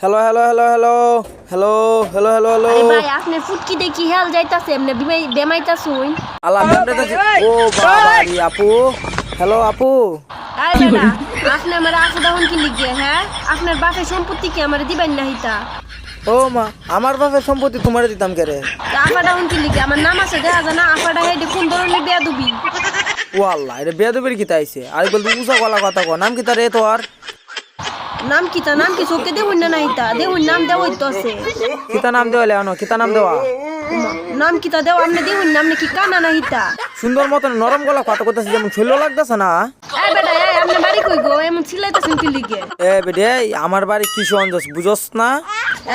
Hello hello hello hello hello hello hello hello আরে ভাই আপনার ফুটকি দেখি হেল যাইতাছে এমনি বিমাই বেমাইতাছুন। আল্লাহ মেমরে কাছে ও বাবা রে আপু। হ্যালো আপু। আই বেটা আপনি আমার আসে তখন কি লিখে হ্যাঁ? আপনার বাপের সম্পত্তি কি আমার দিবেন না হিতা? ও মা আমার বাপের সম্পত্তি তোমারে দিতাম কে রে আফাটা হন কি লিখে? আমার নাম আছে দেখা যায় না আফাটা হেডে কোন ধরনের বিয়া দুবি ও আল্লাহ এটা বেয়াদবির কিতা আইছে আর বলতে উষা গলা কথা কো নাম রে তোর নাম কিতা নাম কি চোখে দেব না না হিতা দেখুন নাম দেওয়া তো আছে। কিতা নাম দেওয়া লেওনো? কিতা নাম দেওয়া? নাম কিতা দেওয়া? আপনি দেখুন নাম কি কানা না হিতা সুন্দর মতন নরম গলা কথা করতেছে যেমন ছিল লাগতেছে না? এই বেটা এ আপনার বাড়ি কই গো? এমন ছিলাইতাছেন কি লিখে এ বেডে আমার বাড়ি কিশোরগঞ্জ বুঝস না?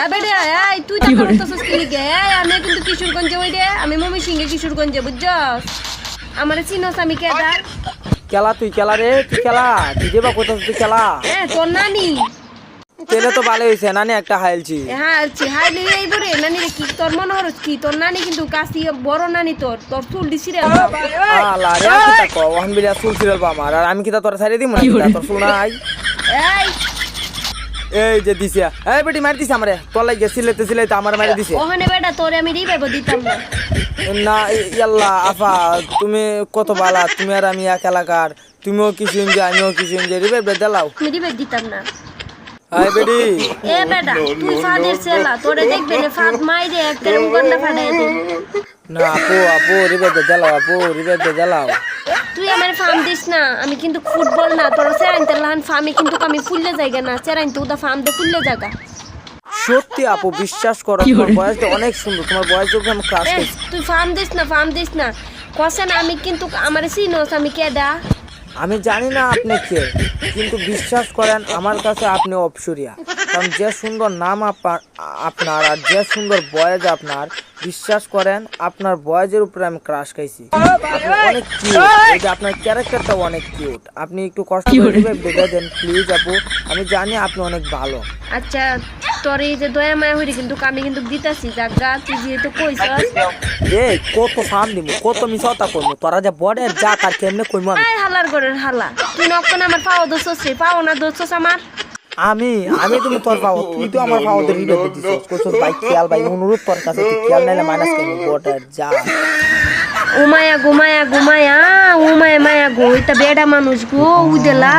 এ বেটা এই তুই তো করতেছিস কি লিখে এই আমি কিন্তু কিশোরগঞ্জে ওই দে আমি মমি সিংহে কিশোরগঞ্জে বুঝছস? আমার চিনস আমি কেডা কেলা তুই কেলা রে তুই কেলা তুই যে বা কোথায় তুই কেলা এ তোর নানি। তেলে তো ভালো হয়েছে নানি একটা হাইলছি। হ্যাঁ হাইলছি হাই লিয়ে এই ধরে নানি রে কি তোর মনে হরস কি তোর নানি কিন্তু কাশি বড় নানি তোর তোর চুল দিছি রে আলা রে কো ওহান বিলা চুল ছিল আমার। আর আমি কি তা তোর সাইডে দিমু না? তোর চুল নাই। এই এই যে দিছে। এই বেটি মারি দিছে আমারে। তোর লাগে সিলাইতে সিলাইতে আমার মারি দিছে। ওখানে বেটা তোরে আমি রিভাইব দিতাম না। না ইয়াল্লা আফা তুমি কত বালা তুমি আর আমি এক এলাকার। তুমিও কিছু ইঞ্জে আমিও কিছু ইঞ্জে রিবে বেদালাও আমি রিভাইব দিতাম না। হাই বেডি এ বেটা তুই ফাদের সেলা তোরে দেখবে না ফাদ মাইরে একটা মুগর ফাটাই দে। না আপু আপু রিবে বেদালাও আপু রিবে বেদালাও তুই আমার ফার্ম দিস না। আমি কিন্তু ফুটবল না তোর চেরাইতে লাহান ফার্মে কিন্তু আমি ফুললে জায়গা না চেরাইতে ওটা ফার্ম দে ফুললে জায়গা। সত্যি আপু বিশ্বাস করো তোমার বয়সটা অনেক সুন্দর তোমার বয়স যখন আমি ক্লাস তুই ফার্ম দিস না ফার্ম দিস না। কষে না আমি কিন্তু আমার চিনোস আমি কেডা আমি জানি না আপনি কে কিন্তু বিশ্বাস করেন আমার কাছে আপনি অপসরিয়া কারণ যে সুন্দর নাম আপা- আপনার আর যে সুন্দর বয়েজ আপনার বিশ্বাস করেন আপনার বয়েজের উপরে আমি ক্রাশ খাইছি। আপনি অনেক কিউট এই যে আপনার ক্যারেক্টারটা অনেক কিউট আপনি একটু কষ্ট করে বেঁধে দেন প্লিজ আপু। আমি জানি আপনি অনেক ভালো। আচ্ছা তোর এই যে দয়া মায়া হইরে কিন্তু আমি কিন্তু দিতাছি জাগা তুই যেহেতু কইছস। এ কত ফার্ম দিব কত মিশতা করব তোরা যে বডের যা তার কেমনে কইমু আমি? আয় হালার গরের হালা। তুই নকন আমার পাও দোষস রে পাও না দোষস আমার। আমি আমি তুমি তোর পাও তুই তো আমার পাও ধরে রিবে দিছিস কইছ ভাই খেয়াল ভাই অনুরোধ তোর কাছে তুই খেয়াল নাইলে মাইনাস করবি বটের যা। উমায়া গুমায়া গুমায়া উমায়া মায়া গো এটা বেডা মানুষ গো উদেলা।